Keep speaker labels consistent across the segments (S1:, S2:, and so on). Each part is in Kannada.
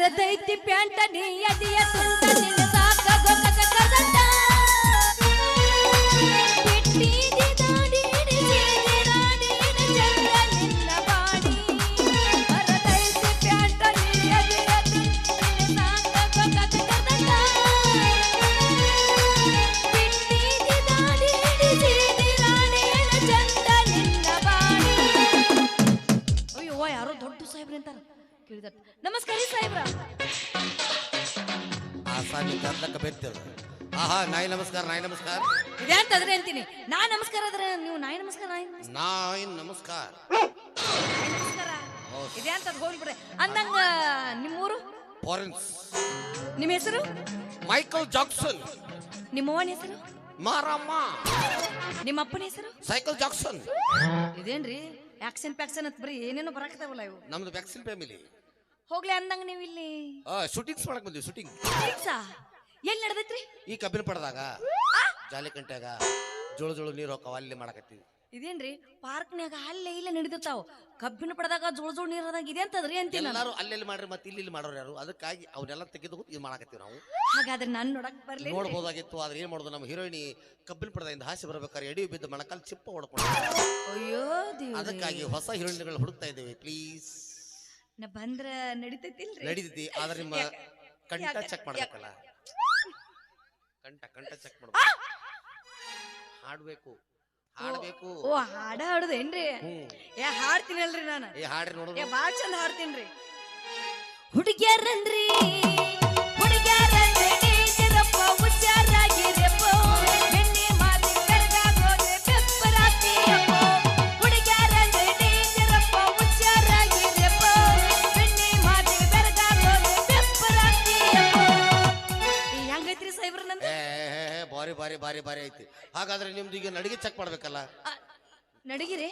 S1: ಹರದೈತಿ ಪ್ಯಾಂಟ ನೀ ಅದಿಯ ತುಂಟ ನಿನ್ನ ಸಾಕ ಅಂತಾರ. ಕೇಳಿದ ನಮಸ್ಕಾರ ಸಾಹೇಬ್ರ
S2: ಕರ್ಲಕ್ಕ ಬೆತ್ತದ. ಆಹಾ ನಾಯಿ ನಮಸ್ಕಾರ ನಾಯಿ ನಮಸ್ಕಾರ.
S1: ಇದೆ ಅಂತಂದ್ರೆ ಅಂತೀನಿ ನಾ ನಮಸ್ಕಾರ ಆದ್ರೆ ನೀವು ನಾಯಿ ನಮಸ್ಕಾರ ನಾಯಿ ನಮಸ್ಕಾರ?
S2: ನಾಯಿ ನಮಸ್ಕಾರ.
S1: ನಾಯಿ ನಮಸ್ಕಾರ?
S2: ಹೌದು.
S1: ಇದೆ ಅಂತ ಹೋಗ್ಲಿ ಬಿಡ್ರಿ. ಅಂದಂಗ ನಿಮ್ಮೂರು?
S2: ಫಾರೆನ್ಸ್
S1: ನಿಮ್ಮ ಹೆಸರು?
S2: ಮೈಕಲ್ ಜಾಕ್ಸನ್
S1: ನಿಮ್ಮ ಅವ್ವನ ಹೆಸರು?
S2: ಮಾರಮ್ಮ.
S1: ನಿಮ್ಮ ಅಪ್ಪನ ಹೆಸರು?
S2: ಸೈಕಲ್ ಜಾಕ್ಸನ್
S1: ಇದೇನ್ರಿ ಆಕ್ಷನ್ ಪ್ಯಾಕ್ಷನ್ ಅಂತ ಬರೀ ಏನೇನೋ ಬರಾಕತ್ತಾವಲ್ಲ ಇವು.
S2: ನಮ್ದು ವ್ಯಾಕ್ಸಿನ್ ಫ್ಯಾಮಿಲಿ
S1: ಹೋಗ್ಲಿ ಅಂದಂಗ ನೀವು ಇಲ್ಲಿ.
S2: ಶೂಟಿಂಗ್ಸ್ ಮಾಡಕ್ ಬಂದ್ವಿ ಶೂಟಿಂಗ್
S1: ಏನ್ ಎಲ್ಲಿ ನಡೆದೈತ್ರಿ?
S2: ಈ ಕಬ್ಬಿನ ಪಡೆದಾಗ ಜಾಲಿಕಂಟ್ಯಾಗ ಜೋಳ ಜೋಳ ನೀರು ಹೋಗವ ಅಲ್ಲಿ ಮಾಡಕತ್ತೀವಿ.
S1: ಇದೇನ್ರಿ? ಪಾರ್ಕ್ನ್ಯಾಗ ಅಲ್ಲೇ ಇಲ್ಲೇ ನಡೆದಿರ್ತಾವ. ಕಬ್ಬಿನ ಪಡದಾಗ ಜೋಳ ಜೋಳ ನೀರದಾಗ ಇದೆ ಅಂತದ್ರಿ ಅಂತೀನಿ.
S2: ಎಲ್ಲಾರು ಅಲ್ಲೆಲ್ಲಿ ಮಾಡ್ರಿ ಮತ್ತೆ ಇಲ್ಲಿ ಇಲ್ಲಿ ಮಾಡೋರು ಯಾರು? ಅದಕ್ಕಾಗಿ ಅವನ್ನೆಲ್ಲ ತೆಗೆದು ಇದು ಮಾಡಕತ್ತೀವಿ ನಾವು.
S1: ಹಾಗಾದ್ರೆ ನಾನು ನೋಡಕ್ ಬರ್ಲಿ
S2: ನೋಡ್ಬೋದಾಗಿತ್ತು ಆದ್ರೆ ಏನ್ ಮಾಡೋದು ನಮ್ಮ ಹೀರೋಯಿನಿ ಕಬ್ಬಿನ ಪಡೆದಿಂದ ಹಾಸಿ ಬರ್ಬೇಕಾದ್ರೆ ಎಡಿ ಬಿದ್ದು ಮಣಕಾಲ್ ಚಿಪ್ಪ ಹೊಡ್ಕೊಂಡು
S1: ಅಯ್ಯೋ ದೇವ್ರೇ.
S2: ಅದಕ್ಕಾಗಿ ಹೊಸ ಹೀರೋಯಿನ್ಗಳು ಹುಡುಕ್ತಾ ಇದ್ದೇವೆ ಪ್ಲೀಸ್
S1: ನಾ ಬಂದ್ರ ನಡಿತೈತಿಲ್ರಿ?
S2: ನಡೀತೈತಿ ಆದ್ರೆ ನಿಮ್ಮ ಕಂಠ ಚೆಕ್ ಮಾಡ್ಬೇಕಲ್ಲ? ಕಂಠ ಕಂಠ ಚೆಕ್ ಮಾಡ್ಬೇಕು. ಹಾಡ್ಬೇಕು. ಹಾಡ್ಬೇಕು.
S1: ಓ ಹಾಡ ಹಾಡುದೇನ್ರಿ
S2: ಹ್ಮ್
S1: ಏ ಹಾಡ್ತೀನಲ್ರಿ ನಾನು.
S2: ಏ ಹಾಡ್ರಿ
S1: ಏ
S2: ನೋಡೋದು
S1: ಬಾಳ್ ಚಂದ ಹಾಡ್ತೀನ್ರಿ. ಹುಡುಗ್ಯಾರಂದ್ರಿ
S2: ಬಾರಿ ಬಾರಿ ಐತಿ. ಹಾಗಾದ್ರೆ ನಿಮ್ದು ಈಗ ನಡಿಗೆ ಚೆಕ್ ಮಾಡ್ಬೇಕಲ್ಲ?
S1: ನಡಿಗೆ ನಡಗಿರಿ?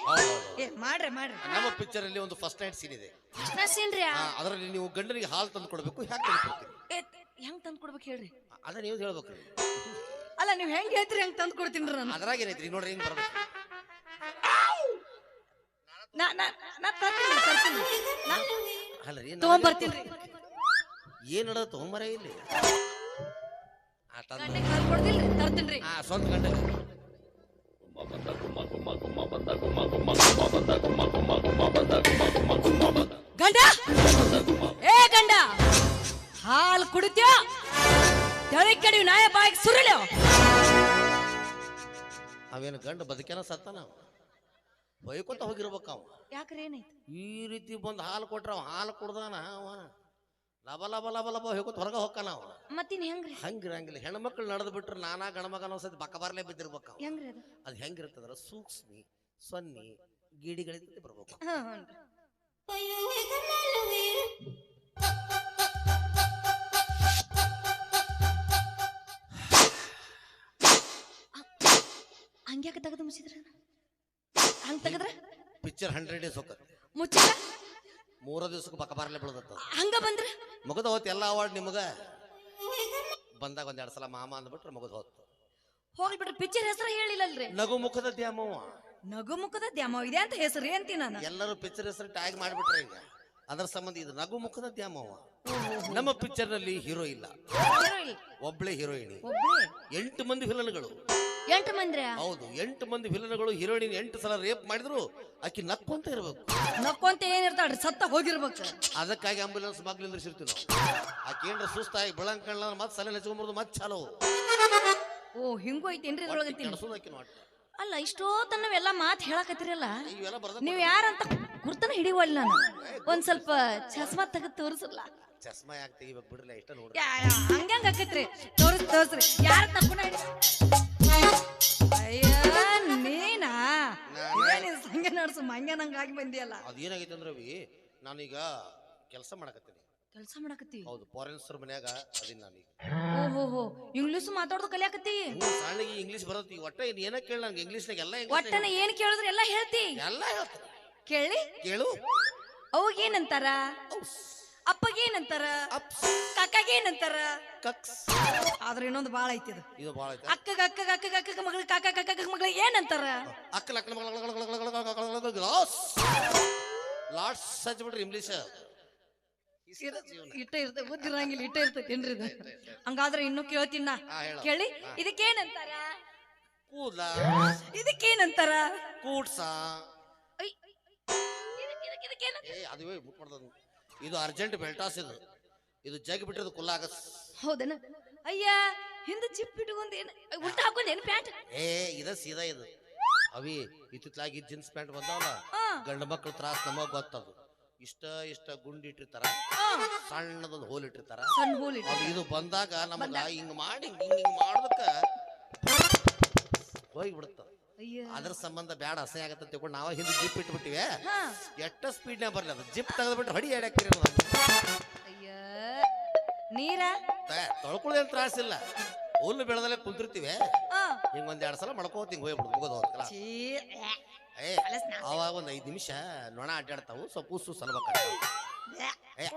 S1: ಏ ಮಾಡ್ರಿ ಮಾಡ್ರಿ.
S2: ನಮ್ಮ ಪಿಕ್ಚರ್ ಅಲ್ಲಿ ಒಂದು ಫಸ್ಟ್ ನೈಟ್ ಸೀನ್ ಇದೆ.
S1: ಅಷ್ಟ ಸೀನ್ರಿ
S2: ಆ, ಅದರಲ್ಲಿ ನೀವು ಗಂಡನಿಗೆ ಹಾಲು ತಂದು ಕೊಡ್ಬೇಕು ಹ್ಯಾಕ್ ತಂದು ಕೊಡ್ತೀರಿ?
S1: ಏ ಹೆಂಗ್ ತಂದ್ ಕೊಡ್ಬೇಕು ಹೇಳ್ರಿ?
S2: ಅದ ನೀವು ಹೇಳ್ಬೇಕು.
S1: ಅಲ್ಲ ನೀವ್ ಹೆಂಗ್ ಹೇಳ್ತೀರಿ ಹೆಂಗ್ ತಂದ್ ಕೊಡ್ತೀನಿ ನಾನು.
S2: ಅದ್ರಾಗ ನೋಡ್ರಿ ಹಿಂಗ್ ಬರ್ಬೇಕು.
S1: ನಾ ನಾ ನಾ ತರ್ತೀನಿ ತರ್ತೀನಿ. ನಾ
S2: ಅಲ್ರಿ
S1: ತಗೊಂಬರ್ತೀನಿ
S2: ಏನ್ ನಡದ ತಗೊಂಬರ ಇಲ್ಲಿ. ಆ ತಂದ
S1: ಕೊಡ್ತಿಲ್ರಿ ತರ್ತೀನಿ
S2: ಆ ಸ್ವಂತ ಗಂಡ
S1: ಗಂಡ? ಏ ಗಂಡ! ಹಾಲು ಕುಡಿತ್ಯೋ? ತಳಿ ಕಡಿವಿ ನಾಯ ಬಾಯಿಗೆ ಸುರಲ್ಯೋ?
S2: ಅವೇನು ಗಂಡ ಬದುಕೇನ ಸತ್ತ ನಾವು ಬೈಕೋತ ಹೋಗಿರ್ಬೇಕು ಅವ?
S1: ಯಾಕ್ರಿ ಏನೈತಿ
S2: ಈ ರೀತಿ ಬಂದು ಹಾಲು ಕೊಟ್ರ ಅವ ಹಾಲು ಕುಡ್ದಾನ ಅವ? ಲಬ ಲಬ ಲಬ ಲಬ ಹೋಗೋತ್ ಹೊರಗೆ ಹೋಗ್ತಾನ ಅವ
S1: ಮತ್ತಿನ್ ಹೆಂಗ್ರಿ?
S2: ಹಂಗಿರಂಗಿಲ್ಲ ಹೆಣ್ಮಕ್ಳು ನಡೆದು ಬಿಟ್ರೆ ನಾನಾ ಗಣಮಗನ ಸತಿ ಬಕ್ಕ ಬರ್ಲೇ ಬಿದ್ದಿರ್ಬೇಕು ಅವ
S1: ಹೆಂಗ್ರಿ ಅದು?
S2: ಅದು ಹೆಂಗಿರ್ತದ್ರ ಸೂಕ್ಷ್ಮಿ ಸೊನ್ನಿ ಗಿಡಿಗಳಿಂದ ಬರ್ಬೇಕು
S1: ಹಾ ಹ್ಞೂನ್ರಿ. ಹಂಗ್ಯಾಕ ತೆಗೆದು ಮುಚ್ಚಿದ್ರ ಹಂಗ್ ತೆಗದ್ರ?
S2: ಪಿಕ್ಚರ್ ಹಂಡ್ರೆಡ್ ಡೇಸ್ ಹೋಗತ್ತೆ
S1: ಮುಚ್ಚಿದ್ರ?
S2: ಮೂರ ದಿವ್ಸಕ್ಕೆ ಪಕ್ಕ ಬರಲೇ ಬೀಳದತ್ತ.
S1: ಹಂಗ ಬಂದ್ರೆ?
S2: ಮುಗದ ಹೋತ್ ಎಲ್ಲ ಅವಾರ್ಡ್ ನಿಮಗ. ಬಂದಾಗ ಒಂದ್ ಎರಡ್ ಸಲ ಮಾಮ ಅಂದ್ಬಿಟ್ರೆ ಮುಗದ ಹೋತ್.
S1: ಹೋಗ್ಲಿ ಬಿಡ್ರಿ ಪಿಕ್ಚರ್ ಹೆಸರು ಹೇಳಿಲ್ಲಲ್ರಿ.
S2: ನಗು ಮುಖದ ದ್ಯಾಮವ್ವ.
S1: ನಗು ಮುಖದ ದ್ಯಾಮ ಇದೆ ಅಂತ ಹೆಸರು ಅಂತೀನಿ ನಾನು?
S2: ಎಲ್ಲರೂ ಪಿಕ್ಚರ್ ಹೆಸರು ಟ್ಯಾಗ್ ಮಾಡಿಬಿಟ್ರೆ ಈಗ ಅದರ ಸಂಬಂಧ ಇದು ನಗು ಮುಖದ ದ್ಯಾಮವ್ವ. ನಮ್ಮ ಪಿಕ್ಚರ್ನಲ್ಲಿ ಹೀರೋ ಇಲ್ಲ. ಒಬ್ಳೆ ಹೀರೋಯಿನಿ ಎಂಟು ಮಂದಿ ವಿಲನ್ಗಳು
S1: ಎಂಟು ಮಂದಿ
S2: ಹೌದು ಎಂಟು ಮಂದಿ ವಿಲನ್ಗಳು ಹೀರೋಯಿನ್ ಎಂಟು ಸಲ ರೇಪ್ ಮಾಡಿದ್ರು ಆಕಿ ನಕ್ಕೊಂತ ಇರ್ಬೇಕು.
S1: ನಕ್ಕೊಂತ ಏನಿರ್ತಾಳ್ರಿ ಸತ್ತ ಹೋಗಿರ್ಬೇಕು.
S2: ಅದಕ್ಕಾಗಿ ಆಂಬುಲೆನ್ಸ್ ಮಗ್ಲಿಂದ ನಿಲ್ಸಿರ್ತೀವಿ ನಾವು ಆಕೆ ಏನ್ರ ಸುಸ್ತಾಗಿ ಬೆಳಂಕಣ್ಣ ಮತ್ತೆ ಸಲ ನೆಚ್ಕೊಂಬರ್ದು ಮತ್ತೆ ಚಾಲು.
S1: ಓ ಹಿಂಗೂ ಐತೇನ್ರಿ
S2: ನೋಡಿ.
S1: ಅಲ್ಲ ಇಷ್ಟೋ ನಾವೆಲ್ಲ ಮಾತು ಹೇಳಕತ್ತಿರಲ್ಲ?
S2: ಇವೆಲ್ಲ ಬರ್ದ
S1: ನೀವ್ ಯಾರಂತ ಗುರ್ತನ ಹಿಡಿವಲ್ಲ ನಾನು. ಒಂದ್ ಸ್ವಲ್ಪ ಚಸ್ಮಾ ತೆಗೆದು ತೋರಿಸಲ್ಲ.
S2: ಚಸ್ಮಾ ಯಾಕೆ ತೆಗಿಬೇಕು ಬಿಡ್ರಲ್ಲ ಇಷ್ಟ ನೋಡ್ರಿ
S1: ಹಂಗಂಗ ಆಕತ್ರಿ? ತೋರಿಸ್ ತೋರಿಸ್ರಿ. ಯಾರ ತಪ್ಪನ ಹಿಡಿ ಅಯ್ಯ ನೀನಾ? ನೀನ್? ಸಂಘ ನಡ್ಸು ಮಂಗ ನಂಗೆ ಆಗಿ ಬಂದಿಯಲ್ಲ.
S2: ಅದೇನಾಗೈತೆ ಅಂದ್ರೆ ಅವಿ ನಾನೀಗ ಕೆಲಸ ಮಾಡಕತ್ತೀನಿ.
S1: ಕೆಲಸ ಮಾಡಕತ್ತಿ?
S2: ಹೌದು ಫಾರೆನ್ಸರ್ ಮನ್ಯಾಗ ಅದೀನಿ ನಾನೀಗ.
S1: ಓಹೋ ಇಂಗ್ಲಿಷ್ ಮಾತಾಡೋದು ಕಲಿಯಾಕತ್ತಿ?
S2: ನನಗೆ ಇಂಗ್ಲೀಷ್ ಬರತ್ತಿ. ಒಟ್ಟ ಇದು ಏನ ಕೇಳ ನಂಗೆ ಇಂಗ್ಲೀಷ್ನಾಗ ಎಲ್ಲ
S1: ಒಟ್ಟನ ಏನು ಕೇಳಿದ್ರೆ ಎಲ್ಲ ಹೇಳ್ತಿ?
S2: ಎಲ್ಲ ಹೇಳ್ತಾರೆ
S1: ಕೇಳಿ.
S2: ಕೇಳು.
S1: ಅವಾಗ ಏನಂತಾರ?
S2: ಔಸ್,
S1: ಅಪ್ಪಗ ಏನಂತಾರ?
S2: ಅಪ್ಸ್,
S1: ಕಾಕಾಗ ಏನಂತಾರ?
S2: ಕಕ್ಸ್.
S1: ಆದ್ರೆ ಇನ್ನೊಂದು ಬಾಳ ಐತಿ ಇದು.
S2: ಇದು ಭಾಳ ಐತೆ?
S1: ಅಕ್ಕಗ ಅಕ್ಕಗ ಅಕ್ಕಗ ಅಕ್ಕಗ ಮಗಳ ಕಾಕ ಕಾಕ ಮಗಳ ಏನಂತಾರ?
S2: ಅಕ್ಕ ಲಕ್ಕ ಲಾಸ್. Lots ಹಚ್ಬಿಟ್ರಿ English. ಇಷ್ಟ ಜೀವನ
S1: ಇಟ್ಟ ಇರ್ತದೆ ಬುದ್ಧಿರಂಗಿಲ್ಲ ಇಟ್ಟ ಇರ್ತೈತಿ ಏನ್ರಿ ಇದು? ಹಂಗಾದ್ರೆ ಇನ್ನು ಕೇಳ್ತೀನ
S2: ಹಾ, ಹೇಳು.
S1: ಕೇಳಿ ಇದಕ್ಕೇನಂತಾರ?
S2: ಕೂದ್ಲ.
S1: ಇದಕ್ಕೇನಂತಾರ?
S2: ಕೂಡ್ಸ.
S1: ಐ, ಇದಕ್- ಇದಕ್- ಇದಕ್ಕೇನ-
S2: ಏ ಅದುವೇ ಮುಟ್ಬಾರ್ದು ಇದು ಅರ್ಜೆಂಟ್ ಬೆಲ್ಟಾಸ್ ಇದು. ಇದು ಜಗ್ ಬಿಟ್ಟಿರೋದು ಕುಲ್ಲಾಗಸ್.
S1: ಹೌದನ? ಅಯ್ಯ ಹಿಂದೆ ಚಿಪ್ ಇಟ್ಕೊಂಡ್ ಏನ್ ಉಲ್ಟ ಹಾಕೊಂಡ್ ಏನ್ ಪ್ಯಾಂಟ್?
S2: ಏ ಇದ ಸೀದಾ ಇದು. ಅವಿ ಇತ್ತಿತ್ಲಾಗಿ ಜೀನ್ಸ್ ಪ್ಯಾಂಟ್ ಬಂದಾವಲ್ಲ ಗಂಡ ಮಕ್ಳ ತ್ರಾಸ ನಮಗ್ ಗೊತ್ತದು. ಇಷ್ಟ ಇಷ್ಟ ಗುಂಡಿ ಇಟ್ಟಿರ್ತಾರ. ಸಣ್ಣದೊಂದು ಹೋಲ್ ಇಟ್ಟಿರ್ತಾರ.
S1: ಸಣ್ಣ ಹೋಲ್ ಇಟ್ಟು
S2: ಅದು ಇದು ಬಂದಾಗ ನಮಗ ಹಿಂಗ್ ಮಾಡಿ ಹಿಂಗ್ ಹಿಂಗ್ ಮಾಡ್ಬೇಕ. ಹೋಗಿ ಬಿಡುತ್ತ
S1: ಅಯ್ಯ.
S2: ಅದ್ರ ಸಂಬಂಧ ಬ್ಯಾಡ ಅಸಹ್ಯ ಆಗತ್ತ ತಿಳ್ಕೊಂಡು ನಾವ ಹಿಂದೆ ಜಿಪ್ ಇಟ್ಬಿಟ್ಟಿವೆ. ಎಷ್ಟ ಸ್ಪೀಡ್ನಾಗ ಬರ್ಲಿ ಅದು. ಜಿಪ್ ತೆಗೆದ್ಬಿಟ್ಟು ಹೊಡಿ ಎಡಕ್ತಿರಿ
S1: ಅಯ್ಯ. ನೀರ?
S2: ತೊಳ್ಕೊಳ್ಳೋದೇನು ತ್ರಾಸಿಲ್ಲ ಹುಲ್ಲು ಬೆಳೆದಲ್ಲೇ ಕುಂತಿರ್ತೀವಿ. ಹಿಂಗ ಒಂದ್ ಎರಡ್ ಸಲ ಮಡ್ಕೋತ ಹಿಂಗ್ ಹೋಗ್ಬಿಡುದು ಮುಗೋದು ಹೋಗ್ತಲ್ಲ ಏ ಅವಾಗ ಒಂದ್ ಐದ್ ನಿಮಿಷ ನೊಣ ಅಡ್ಡಾಡ್ತಾವು ಸ್ವಲ್ಪ ಉಸು ಸಲ್ಬೇಕಾಗ್ತಾವ ಏ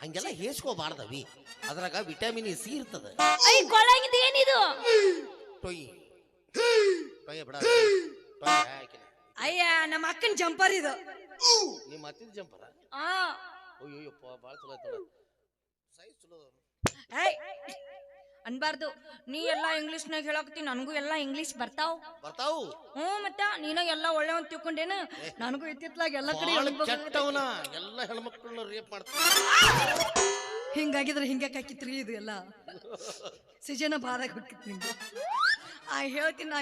S2: ಹಂಗೆಲ್ಲ ಹೇಸ್ಕೋಬಾರ್ದವಿ ಅದ್ರಾಗ ವಿಟಮಿನ್ ಸಿ ಇರ್ತದ.
S1: ಏನಿದು?
S2: ಟೊಯ್. ಟೊಯ್ ಬಿಡ ಟೊಯ್.
S1: ಅಯ್ಯ ನಮ್ಮ ಅಕ್ಕನ ಜಂಪರ್ ಇದು.
S2: ನಿಮ್ಮ ಹತ್ತಿದ ಜಂಪರ?
S1: ಆ
S2: ಬಾಳ ಚಲೋ ಆಯ್ತಲ್ಲ. ಸೈಜ್ ಚಲೋ.
S1: ಏಯ್ ಅನ್ಬಾರ್ದು. ನೀ ಎಲ್ಲ ಇಂಗ್ಲಿಷ್ನಾಗ ಹೇಳಕತ್ತಿ ನನಗೂ ಎಲ್ಲ ಇಂಗ್ಲಿಷ್ ಬರ್ತಾವ್.
S2: ಬರ್ತಾವು?
S1: ಹ್ಞೂ ಮತ್ತ ನೀನ ಎಲ್ಲ ಒಳ್ಳೆ ಅಂತ ತಿಳ್ಕೊಂಡೇನು ನನಗೂ ಇತ್ತಿತ್ಲಾಗ ಎಲ್ಲ ಕಡೆ
S2: ಕೆಟ್ಟವನ ಎಲ್ಲ ಹೆಣ್ಮಕ್ಳನ್ನ ರೇಪ್
S1: ಹಿಂಗಾಗಿದ್ರೆ ಹಿಂಗೆ ಹಾಕಿತ್ರಿ ಇದು ಎಲ್ಲ? ಸಿಜನ ಬಾದಾಗ ಹುಟ್ಟಿತ್ ನಿಂಗೆ ಆ ಹೇಳ್ತೀನಿ ನಾ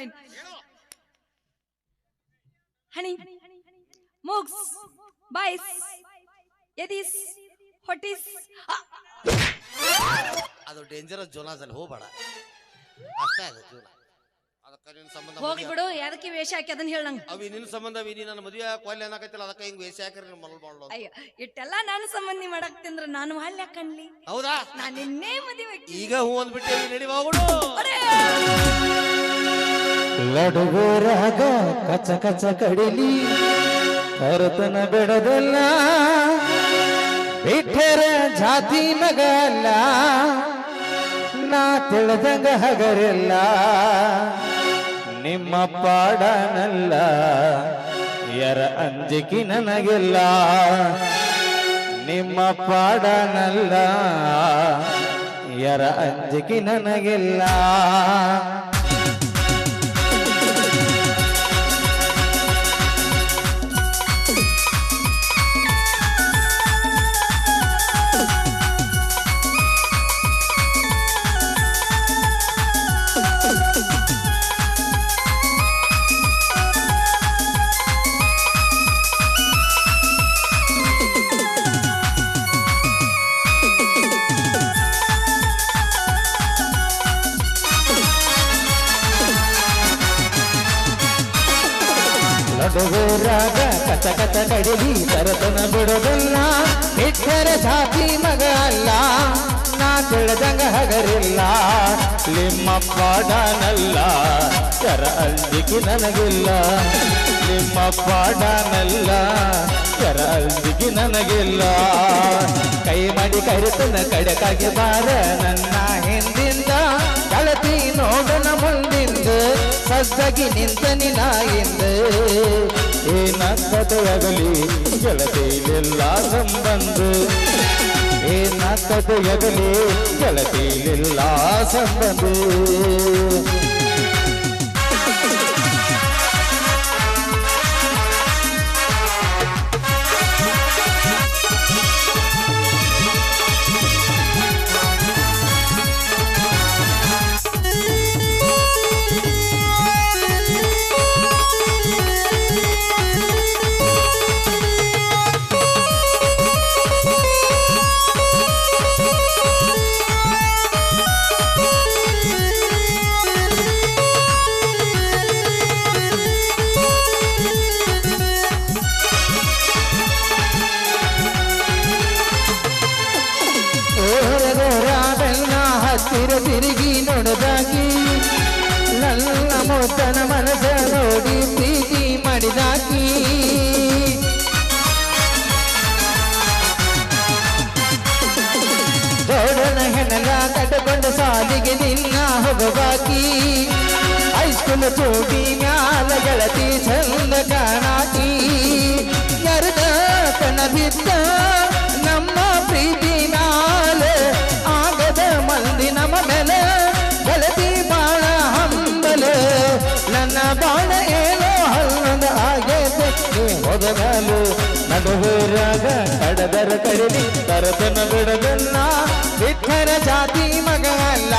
S1: ಹಣಿ ಮೂಗ್ಸ್ ಬಾಯ್ಸ್ ಎದೀಸ್ ಹೊಟ್ಟಿಸ್ ಆ,
S2: ಅದು ಡೇಂಜರಸ್ ಜೋನಾಸ್ ಅಲ್ಲಿ ಹೋಗ್ಬೇಡ. ಅಷ್ಟೇ ಅದು ಜೋನ ಅದಕ್ಕೆ ನಿನ್ನ ಸಂಬಂಧ
S1: ಹೋಗಿ ಬಿಡು ಯಾದಕ್ಕೆ ವೇಷ ಹಾಕಿ ಅದನ್ನ ಹೇಳ ನಂಗೆ.
S2: ಅವಿ ನಿನ್ನ ಸಂಬಂಧ ಅವಿ ನೀ ನನ್ನ ಮದುವೆ ಕೊಲ್ಲಿ ಅನ್ನಕತ್ತಿಲ್ಲ ಅದಕ್ಕೆ ಹಿಂಗ್ ವೇಷ ಹಾಕಿರಿ ನಿಮ್ಮ ಮಲ್ ಮಾಡ್ಲು.
S1: ಅಯ್ಯ ಇಟ್ಟೆಲ್ಲ ನಾನು ಸಂಬಂಧಿ ಮಾಡಕ್ತಿಂದ್ರ ನಾನು ಅಲ್ಲಿ ಯಾಕನ್ಲಿ
S2: ಹೌದಾ?
S1: ನಾನು ನಿನ್ನೆ ಮದುವೆ
S2: ಈಗ ಹೂ ಅಂದ್ಬಿಟ್ಟೆ ನಡಿ ಹೋಗ್ಬಿಡು.
S3: ಲಡುಗೋರಾಗ ಕಚ ಕಚ ಕಡಿಲಿ ಹರತನ ಬಿಡದಲ್ಲ ಬಿಟ್ಟರ ಜಾತಿ ಮಗಲ್ಲ, ನಾ ತಿಳಿದಂಗ ಹಗರಿಲ್ಲ. ನಿಮ್ಮ ಪಾಡನಲ್ಲ, ಯರ ಅಂಜಿಕೆ ನನಗಿಲ್ಲ. ನಿಮ್ಮ ಪಾಡನಲ್ಲ, ಯರ ಅಂಜಿಕೆ ನನಗಿಲ್ಲ. ಜಾತಿ ಮಗ ಅಲ್ಲ, ನಾ ತಿಳಿದಂಗ ಹಗರಿಲ್ಲ. ನಿಮ್ಮ ಪಾಡನಲ್ಲ ಚರ ಅಂಜಿಕೆ ನನಗಿಲ್ಲ. ನಿಮ್ಮ ಪಾಡನಲ್ಲ ಚರ ಅಂಜಿಕೆ ನನಗಿಲ್ಲ. ಕೈ ಮಾಡಿ ಕರೆತನ ಕಡೆಕಾಗಿ ಬಾರ ನನ್ನ ಹಿಂದಿಂದ. ಕಳತಿ ನೋಡನ ಮುಂದಿಂದ, ಸಜ್ಜಗಿ ನಿಂತ ನಿನಾಯಿಂದ ಏನಾಗಲಿ ಗೆಳತಿಲಿಲ್ಲ ಸಂಬಂಧ. ಏನಾಗಲಿ ಗೆಳತಿಲಿಲ್ಲ ಸಂಬಂಧ. ನೋಡದಾಗಿ. ನನ್ನ ಮೊತ್ತನ ಮನಸ ನೋಡಿ ಪ್ರೀತಿ ಮಾಡಿದಾಕಿ. ದೊಡ್ಡನ ಹೆಣಲ ಕಟ್ಟಕೊಂಡು ಸಾಲಿಗೆ ನಿನ್ನ ಹೋಗಬಾಕಿ. ಹೈಸ್ಕೂಲ್ ಚೋಟಿ ಮ್ಯಾಲ ಗೆಳತಿ ಚಂದ ಕಾಣಾಕಿ. ಎರದ ಕಣ ಬಿದ್ದ ನಮ್ಮ ಪ್ರೀತಿ ನಗರಾಲು ನಡುವೂರಾಗ ಕಡದರ ಕಡಿಮೆ ತರತನ ಬಿಡದನ್ನ. ಬಿಟ್ಟರ ಜಾತಿ ಮಗ ಅಲ್ಲ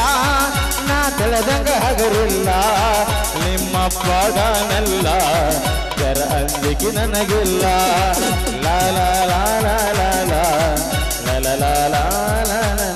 S3: ನಾ ತಳದಂಗ ಹಗರಿಲ್ಲ. ನಿಮ್ಮ ಪಾಡನಲ್ಲ ಜರ ಅಂದಿಗೆ ನನಗಿಲ್ಲ. ಲಾಲ ಲಾಲ ಲಾಲ ಲಾಲ ಲಾಲ ಲಾಲ.